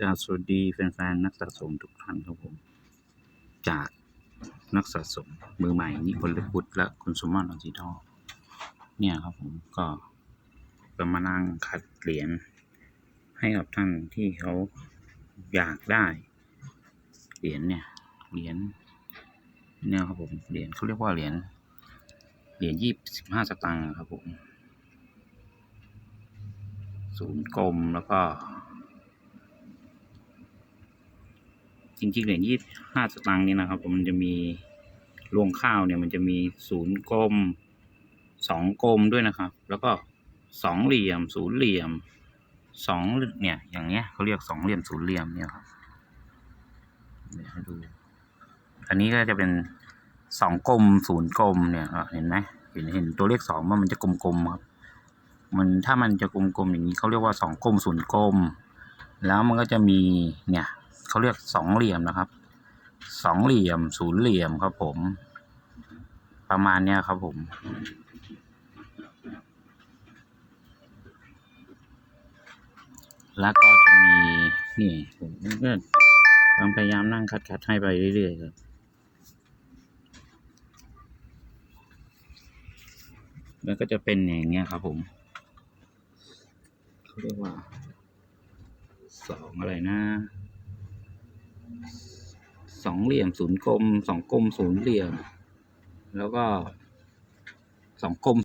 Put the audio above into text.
กาสวัสดีแฟนๆนักสะสมทุกท่านครับผม จากนักสะสมมือใหม่นิพนธ์พุทธและคุณสมบัติอสีทอเนี่ยครับผมก็จะมานั่งคัดเหรียญให้กับท่านที่เขาอยากได้ เหรียญเนี่ยเหรียญเนี่ยครับผมเหรียญเขาเรียกว่าเหรียญเหรียญยี่สิบห้าสตางค์ครับผมศูนย์กลมแล้วก็ จริงๆเหรียญยี่ห้าสตางค์นี่นะครับผมมันจะมีรวงข้าวเนี่ยมันจะมีศูนย์กลมสองกลมด้วยนะครับ แล้วก็สองเหลี่ยมศูนย์เหลี่ยมสองเนี่ยอย่างเงี้ยเขาเรียกสองเหลี่ยมศูนย์เหลี่ยมเนี่ยครับเดี๋ยวให้ดูอันนี้ก็จะเป็นสองกลมศูนย์กลมเนี่ยเห็นไหมเห็นเห็นตัวเลขสองว่ามันจะกลมๆครับ มันถ้ามันจะกลมๆอย่างนี้เขาเรียกว่าสองกลมศูนย์กลม แล้วมันก็จะมีเนี่ย เขาเรียกสองเหลี่ยมนะครับสองเหลี่ยมศูนย์เหลี่ยมครับผม ประมาณเนี้ยครับผมแล้วก็จะมีนี่ผมก็พยายามนั่งคัดๆให้ไปเรื่อยๆครับแล้วก็จะเป็นอย่างเงี้ยครับผมเขาเรียกว่าสองอะไรนะ สองเหลี่ยมศูนย์กลมสองกลมศูนย์เหลี่ยม แล้วก็สองกลม